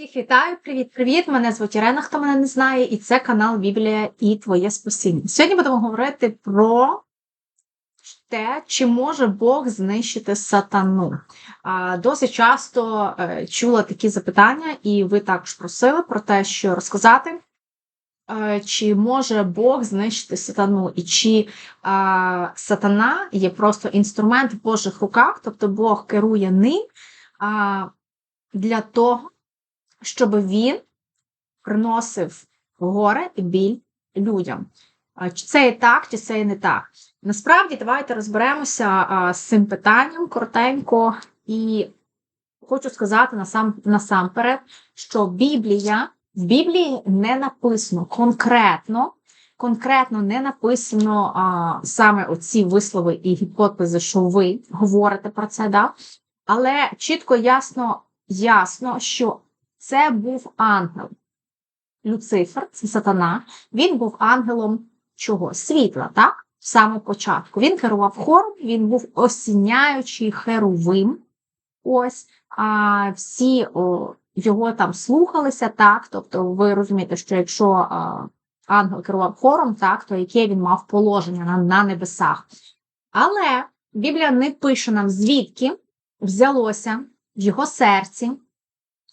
Всіх вітаю, привіт-привіт! Мене звуть Ірена, хто мене не знає, і це канал Біблія і Твоє Спасіння. Сьогодні будемо говорити про те, чи може Бог знищити сатану. Досить часто е, чула такі запитання, і ви також просили про те, що розказати, е, чи може Бог знищити сатану, і чи сатана є просто інструмент в Божих руках, тобто Бог керує ним для того щоб він приносив горе і біль людям. Чи це і так, чи це і не так. Насправді, давайте розберемося з цим питанням коротенько, і хочу сказати насам, насамперед, що Біблія в Біблії не написано конкретно. Конкретно не написано а, саме оці вислови і гіпотези, що ви говорите про це, да? але чітко ясно, ясно, що це був ангел. Люцифер, це сатана, він був ангелом чого? Світла, так? В самому початку. Він керував хором, він був осіняючий херовим. Ось, а всі о, його там слухалися, так. Тобто, ви розумієте, що якщо а, ангел керував хором, так, то яке він мав положення на, на небесах. Але Біблія не пише нам, звідки взялося в його серці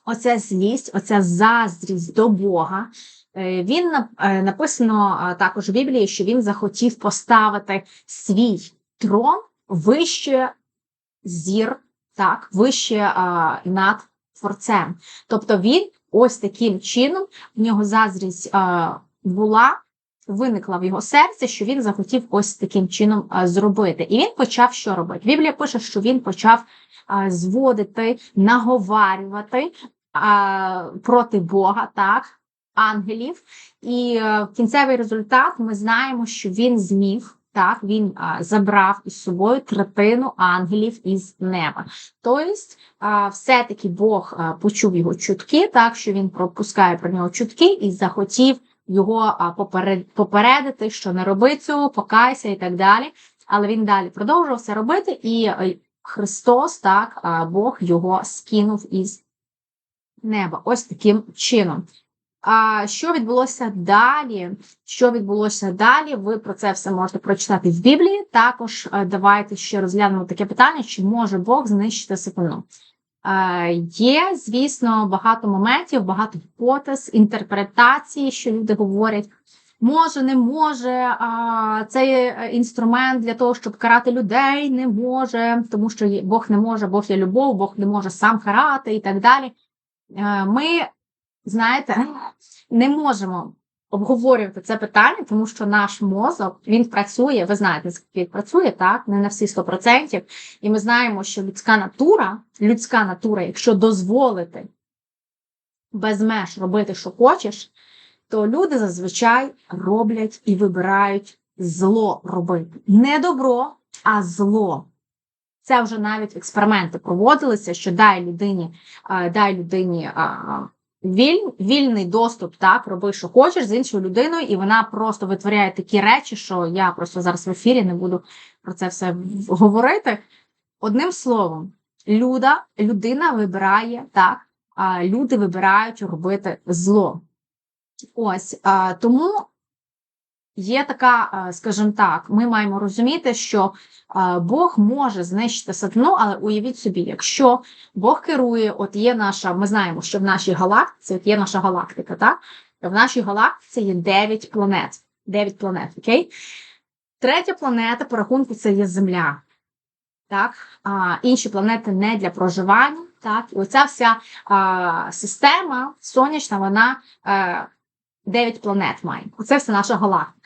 оця злість, оця заздрість до Бога. Е, він е, написано також в Біблії, що він захотів поставити свій трон вище зір, так, вище а, над творцем. Тобто він ось таким чином, в нього заздрість а, була, виникла в його серці, що він захотів ось таким чином а, зробити. І він почав що робити? Біблія пише, що він почав зводити, наговарювати проти Бога, так, ангелів. І е, кінцевий результат ми знаємо, що він зміг. Так, він а, забрав із собою третину ангелів із неба. Тобто, все-таки Бог а, почув його чутки, так що він пропускає про нього чутки і захотів його попередити, що не роби цього, покайся і так далі. Але він далі продовжував це робити, і е, Христос, так, Бог його скинув із неба. Ось таким чином. А що відбулося далі? Що відбулося далі? Ви про це все можете прочитати в Біблії. Також е, давайте ще розглянемо таке питання: чи може Бог знищити сатану? Є, звісно, багато моментів, багато гіпотез, інтерпретації, що люди говорять. Може, не може, а цей е, інструмент для того, щоб карати людей, не може, тому що Бог не може, Бог є любов, Бог не може сам карати і так далі. Е, ми, знаєте, не можемо обговорювати це питання, тому що наш мозок він працює, ви знаєте, він працює так, не на всі 100%. І ми знаємо, що людська натура, людська натура, якщо дозволити без меж робити, що хочеш, то люди зазвичай роблять і вибирають зло робити. Не добро, а зло. Це вже навіть експерименти проводилися, що дай людині дай людині віль, вільний доступ, так, роби, що хочеш з іншою людиною, і вона просто витворяє такі речі, що я просто зараз в ефірі не буду про це все говорити. Одним словом, люда, людина вибирає так, люди вибирають робити зло. Ось тому Є така, е, скажімо так, ми маємо розуміти, що е, Бог може знищити сатану, але уявіть собі, якщо Бог керує, от є наша, ми знаємо, що в нашій галактиці, от є наша галактика, так? В нашій галактиці є 9 планет. 9 планет, окей? Третя планета, по рахунку, це є Земля. Так? А, Інші планети не для проживання. Так? І оця вся а, система сонячна, вона. А, е, 9 планет має. Оце все наша галактика.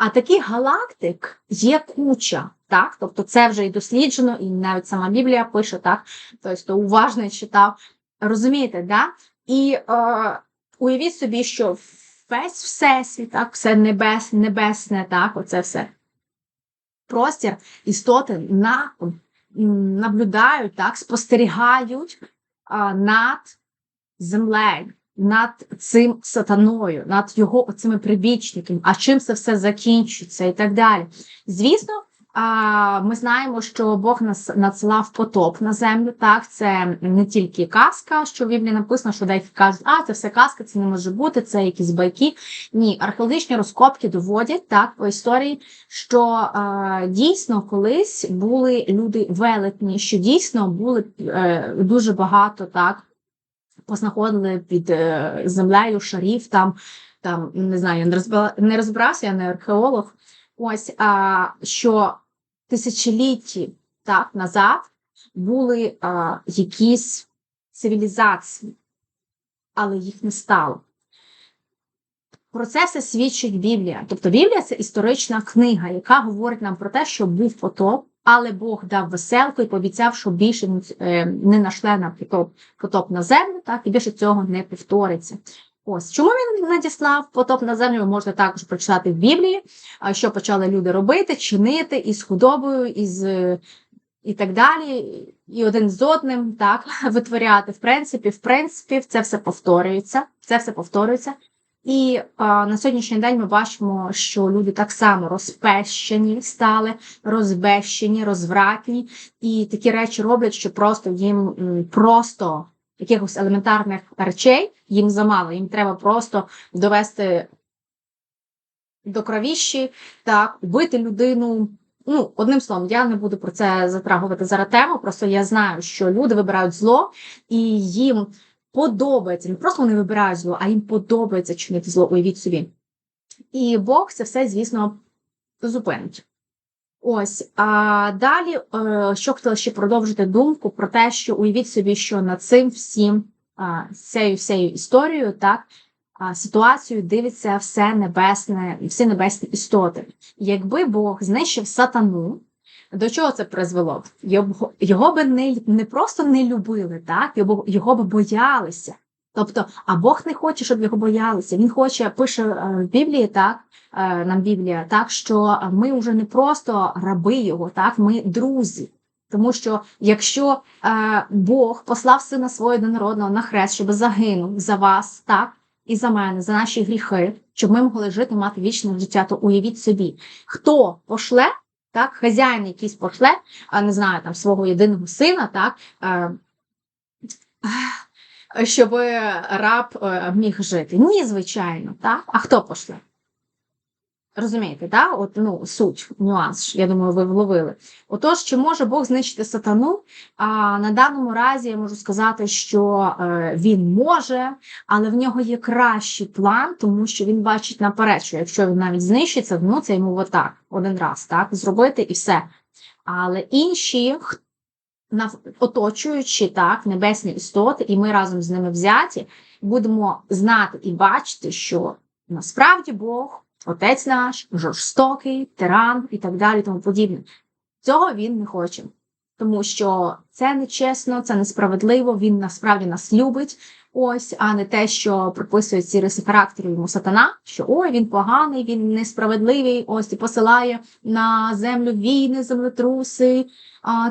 А таких галактик є куча. так? Тобто це вже і досліджено, і навіть сама Біблія пише, так? Тобто уважно читав. Розумієте, да? І е, уявіть собі, що весь всесвіт, так, все небес, небесне, так, оце все. Простір істоти на, наблюдають, так, спостерігають а, над землею над цим сатаною, над його цими прибічниками, а чим це все закінчиться і так далі. Звісно, ми знаємо, що Бог нас надсилав потоп на землю. Так, це не тільки казка, що в Біблії написано, що деякі кажуть, а це все казка, це не може бути, це якісь байки. Ні, археологічні розкопки доводять так по історії, що дійсно колись були люди велетні, що дійсно були е, дуже багато так. Познаходили під е, землею шарів, там, там не знаю, не розбила, не розбирався, я не археолог. Ось а, що тисячолітті так назад були а, якісь цивілізації, але їх не стало. Про це все свідчить Біблія. Тобто Біблія це історична книга, яка говорить нам про те, що був потоп, але Бог дав веселку і пообіцяв, що більше е, не нашле на потоп, потоп на землю, так, і більше цього не повториться. Ось чому він надіслав потоп на землю, ви можете також прочитати в Біблії, що почали люди робити, чинити із худобою, із і так далі, і один з одним так витворяти. В принципі, в принципі, це все повторюється. Це все повторюється. І а, на сьогоднішній день ми бачимо, що люди так само розпещені стали, розбещені, розвратні, і такі речі роблять, що просто їм просто якихось елементарних речей їм замало. Їм треба просто довести до кровіщі, так, вбити людину. Ну, одним словом, я не буду про це затрагувати зараз тему. Просто я знаю, що люди вибирають зло, і їм подобається. Не просто вони вибирають зло, а їм подобається чинити зло, уявіть собі. І Бог це все, звісно, зупинить. Ось, а далі, е, що хотіла ще продовжити думку про те, що уявіть собі, що над цим всім, цією всією історією, так, ситуацією дивиться все небесне, всі небесні істоти. Якби Бог знищив сатану, до чого це призвело? Його, його би не не просто не любили, так? Його, його би боялися. Тобто, а Бог не хоче, щоб його боялися. Він хоче, пише е, в Біблії, так, е, нам Біблія, так, що ми вже не просто раби його, так, ми друзі. Тому що якщо е, Бог послав сина свого єдинородного на хрест, щоб загинув за вас, так, і за мене, за наші гріхи, щоб ми могли жити, мати вічне життя, то уявіть собі, хто пошле, так, хазяїн якийсь пошле, не знаю, там свого єдиного сина, так. Е, щоб раб е, міг жити. Ні, звичайно, так? А хто пошле? Розумієте, так? От, ну, суть, нюанс, я думаю, ви вловили. Отож, чи може Бог знищити сатану? А на даному разі я можу сказати, що е, він може, але в нього є кращий план, тому що він бачить наперед, що якщо він навіть знищиться, ну це йому отак, один раз, так, зробити і все. Але інші, оточуючи так, небесні істоти, і ми разом з ними взяті, будемо знати і бачити, що насправді Бог, Отець наш, жорстокий, тиран і так далі, тому подібне. Цього він не хоче. Тому що це нечесно, це несправедливо, він насправді нас любить, ось, а не те, що прописує ці риси характеру йому сатана, що ой, він поганий, він несправедливий, ось і посилає на землю війни, землетруси,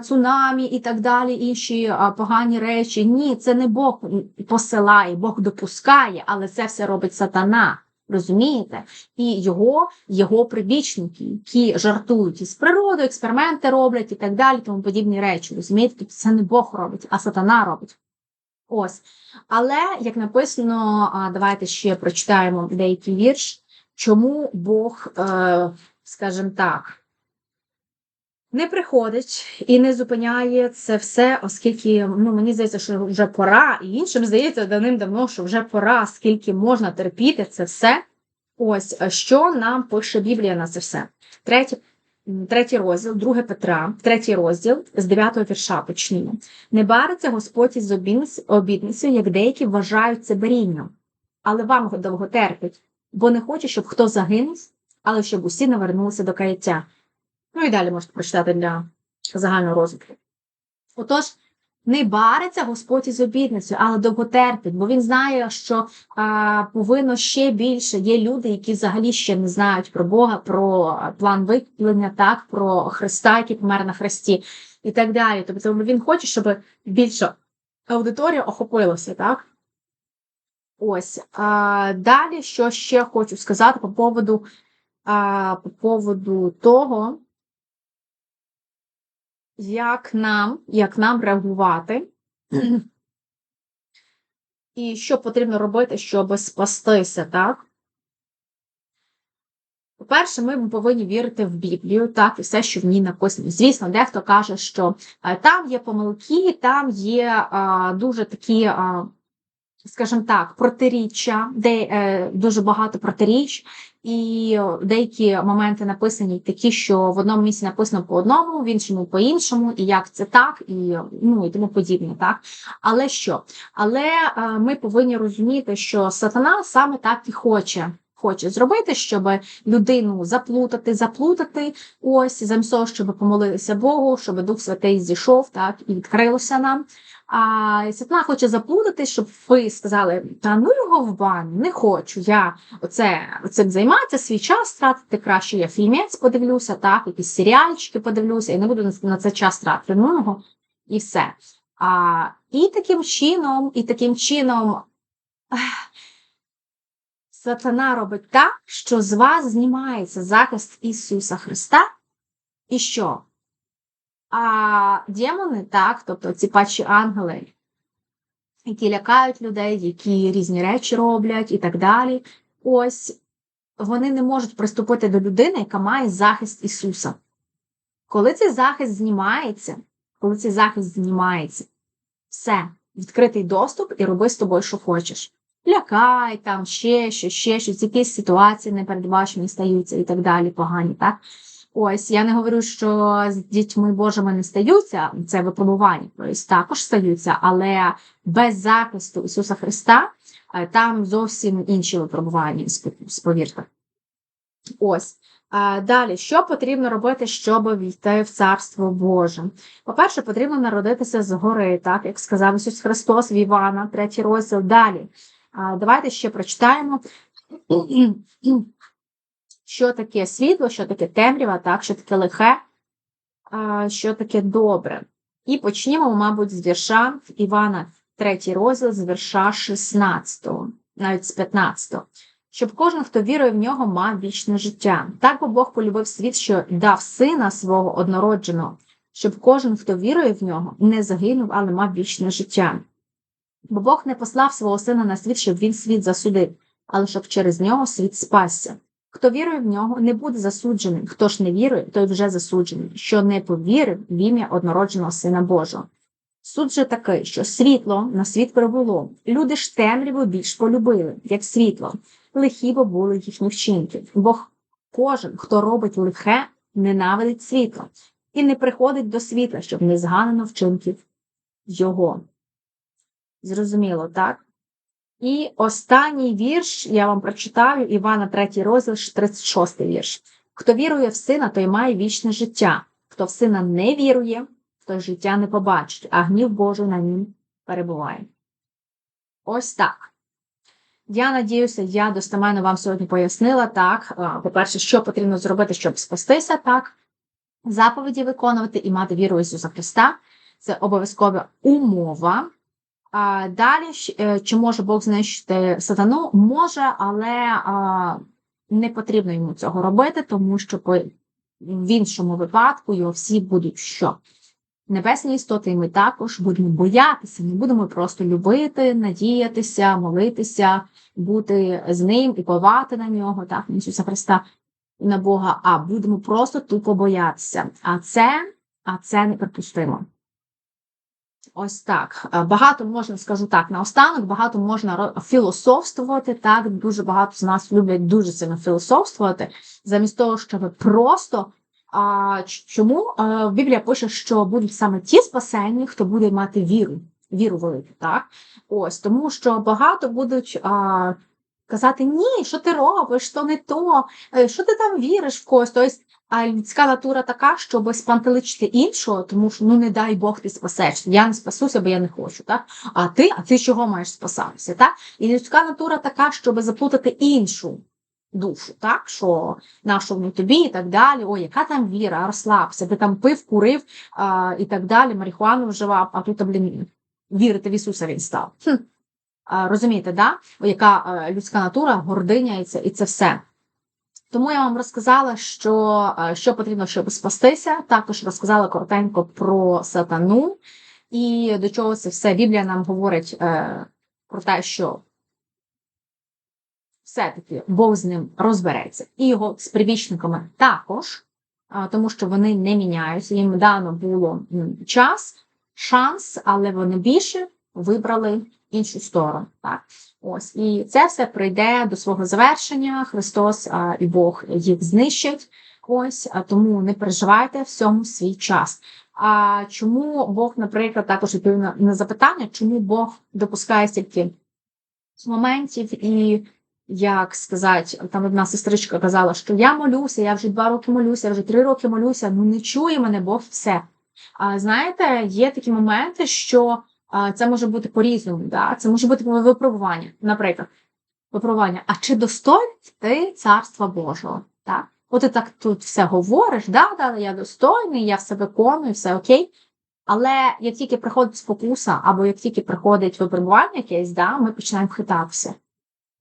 цунамі і так далі, інші погані речі. Ні, це не Бог посилає, Бог допускає, але це все робить сатана. Розумієте? І його його прибічники, які жартують із природою, експерименти роблять і так далі, тому подібні речі. Розумієте? Тобто це не Бог робить, а сатана робить. Ось. Але, як написано, давайте ще прочитаємо деякий вірш, чому Бог, е, скажімо так, не приходить і не зупиняє це все, оскільки ну, мені здається, що вже пора, і іншим здається давним-давно, що вже пора, скільки можна терпіти це все. Ось що нам пише Біблія на це все. Третє, третій розділ, 2 Петра, третій розділ з 9 вірша почнімо. Не бариться Господь із обідницею, як деякі вважають це берінням, але вам довго терпить, бо не хоче, щоб хто загинув, але щоб усі навернулися до каяття. Ну і далі можете прочитати для загального розвитку. Отож, не бариться Господь із обідницею, але довго терпить, бо він знає, що а, повинно ще більше. Є люди, які взагалі ще не знають про Бога, про план викуплення, так, про Христа, який помер на Христі, і так далі. Тобто він хоче, щоб більша аудиторія охопилася, так? Ось. А, Далі, що ще хочу сказати по поводу, а, по поводу того як нам, як нам реагувати, і що потрібно робити, щоб спастися, так? По-перше, ми повинні вірити в Біблію, так, і все, що в ній написано. Звісно, дехто каже, що е, там є помилки, там є а, дуже такі, а, скажімо так, протиріччя, де е, дуже багато протиріч, і деякі моменти написані такі, що в одному місці написано по одному, в іншому по іншому, і як це так, і ну і тому подібне, так. Але що? Але е, ми повинні розуміти, що сатана саме так і хоче хоче зробити, щоб людину заплутати, заплутати, ось замість того, щоб помолилися Богу, щоб Дух Святий зійшов так і відкрилося нам. А Сатана хоче заплутати, щоб ви сказали, та ну його в бан, не хочу. Я оце, оцим займатися, свій час тратити краще. Я фільмець подивлюся, так, якісь серіальчики подивлюся, і не буду на це час тратити. Ну його, і все. А, І таким чином, і таким чином. Сатана робить так, що з вас знімається захист Ісуса Христа. І що? А демони, так, тобто ці пачі ангели, які лякають людей, які різні речі роблять і так далі. Ось вони не можуть приступити до людини, яка має захист Ісуса. Коли цей захист знімається, коли цей захист знімається, все, відкритий доступ і роби з тобою, що хочеш лякай, там ще щось, ще щось, якісь ситуації непередбачені стаються і так далі, погані. так? Ось, я не говорю, що з дітьми Божими не стаються, це випробування, також стаються, але без захисту Ісуса Христа е, там зовсім інші випробування, сповірте. Ось. Далі, що потрібно робити, щоб війти в Царство Боже? По-перше, потрібно народитися згори, так, як сказав Ісус Христос в Івана, третій розділ. Далі. Давайте ще прочитаємо, що таке світло, що таке темрява, так, що таке лихе, що таке добре. І почнімо, мабуть, з вірша Івана, третій розділ, з вірша 16, навіть з 15. Щоб кожен, хто вірує в нього, мав вічне життя. Так бо Бог полюбив світ, що дав сина свого однородженого, щоб кожен, хто вірує в нього, не загинув, але мав вічне життя. Бо Бог не послав свого сина на світ, щоб він світ засудив, але щоб через нього світ спасся. Хто вірує в нього, не буде засуджений, хто ж не вірує, той вже засуджений, що не повірив в ім'я однородженого Сина Божого. Суд же такий, що світло на світ прибуло, люди ж темряву більш полюбили, як світло, лихі бо були їхні вчинки. Бо кожен, хто робить лихе, ненавидить світло, і не приходить до світла, щоб не зганено вчинків його. Зрозуміло, так? І останній вірш я вам прочитаю Івана 3 розділ, 36 вірш. Хто вірує в сина, той має вічне життя. Хто в сина не вірує, той життя не побачить, а гнів Божий на нім перебуває. Ось так. Я надіюся, я достеменно вам сьогодні пояснила так. По-перше, що потрібно зробити, щоб спастися, так, заповіді виконувати і мати віру Ісуса Христа. Це обов'язкова умова. А, Далі, е, чи може Бог знищити сатану? Може, але а, не потрібно йому цього робити, тому що в іншому випадку його всі будуть що? Небесні істоти, і ми також будемо боятися, не будемо просто любити, надіятися, молитися, бути з ним і повати на нього, так, на Ісуса Христа на Бога, а будемо просто тупо боятися. А це, а це неприпустимо. Ось так. Е, багато можна, скажу так, наостанок, багато можна філософствувати. Так, дуже багато з нас люблять дуже сильно філософствувати, замість того, щоб просто. А чому Біблія пише, що будуть саме ті спасені, хто буде мати віру, віру велику, так? Ось тому, що багато будуть а, казати, ні, що ти робиш, що не то, е, що ти там віриш в когось. Тобто а людська натура така, щоб спантеличити іншого, тому що ну не дай Бог ти спасешся. Я не спасуся, бо я не хочу. так? А ти, а ти чого маєш спасатися? так? І людська натура така, щоб заплутати іншу душу, так? що нашу тобі і так далі. Ой, яка там віра, розслабся, ти там пив, курив а, і так далі, марихуану вживав, а тут, блін, вірити в Ісуса він став. Хм. А, розумієте, да? Яка людська натура, гординя і це, і це все. Тому я вам розказала, що, е, що потрібно, щоб спастися. Також розказала коротенько про сатану і до чого це все Біблія нам говорить е, про те, що все-таки Бог з ним розбереться, і його з прибічниками також, а, тому що вони не міняються. Їм дано було час, шанс, але вони більше вибрали іншу сторону. Так? Ось і це все прийде до свого завершення. Христос а, і Бог їх знищить. Ось а тому не переживайте всьому свій час. А чому Бог, наприклад, також відповів на, на запитання, чому Бог допускає стільки моментів і. Як сказати, там одна сестричка казала, що я молюся, я вже два роки молюся, я вже три роки молюся, ну не чує мене Бог все. А знаєте, є такі моменти, що це може бути по-різному. Да? Це може бути випробування, наприклад, випробування. А чи достойний ти царства Божого? Так? От ти так тут все говориш, да, да, я достойний, я все виконую, все окей. Але як тільки приходить спокуса, або як тільки приходить випробування якесь, да, ми починаємо хитатися.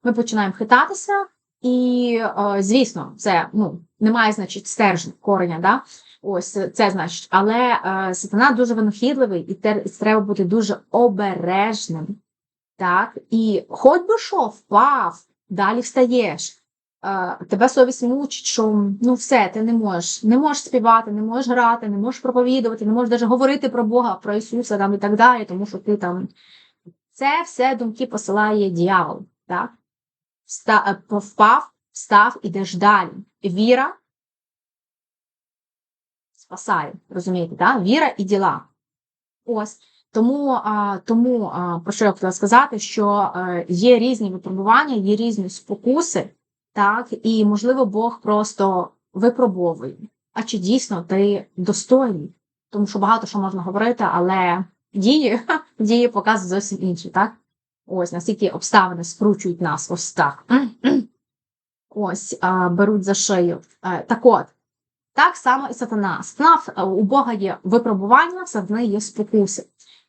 Ми починаємо хитатися, і, е, звісно, це ну, немає, значить, стержень кореня, да? Ось це значить. Але е, сатана дуже винахідливий, і те, треба бути дуже обережним. Так? І хоч би що, впав, далі встаєш. Е, тебе совість мучить, що ну все, ти не можеш, не можеш співати, не можеш грати, не можеш проповідувати, не можеш навіть говорити про Бога, про Ісуса там, і так далі, тому що ти там. Це все думки посилає дьявол. Так? Вста- е, впав, встав, ідеш далі. Віра спасає, розумієте, так? Віра і діла. Ось. Тому, тому про що я хотіла сказати, що а, є різні випробування, є різні спокуси, так, і, можливо, Бог просто випробовує. А чи дійсно ти достойний? Тому що багато що можна говорити, але дії, дії показують зовсім інші, так? Ось настільки обставини скручують нас ось так. Ось беруть за шию. Е, Так от, так само і сатана. Сатана е, у Бога є випробування, сатани є спокуси.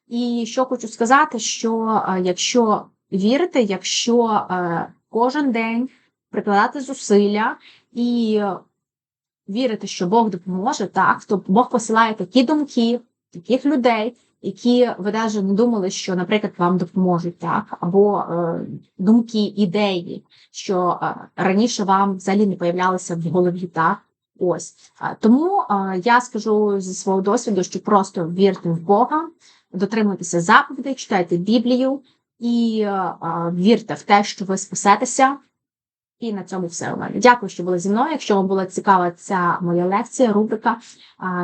І що хочу сказати, що е, якщо вірити, якщо е, кожен день прикладати зусилля і вірити, що Бог допоможе, так, то Бог посилає такі думки, таких людей, які ви навіть не думали, що, наприклад, вам допоможуть, так, або думки, ідеї, що раніше вам взагалі не появлялися в голові, так. Ось тому я скажу зі свого досвіду, що просто вірте в Бога, дотримуйтеся заповідей, читайте Біблію і вірте в те, що ви спасетеся. І на цьому все у мене. Дякую, що були зі мною. Якщо вам була цікава ця моя лекція, рубрика,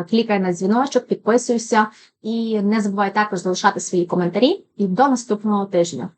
клікай на дзвіночок, підписуйся і не забувай також залишати свої коментарі. І до наступного тижня.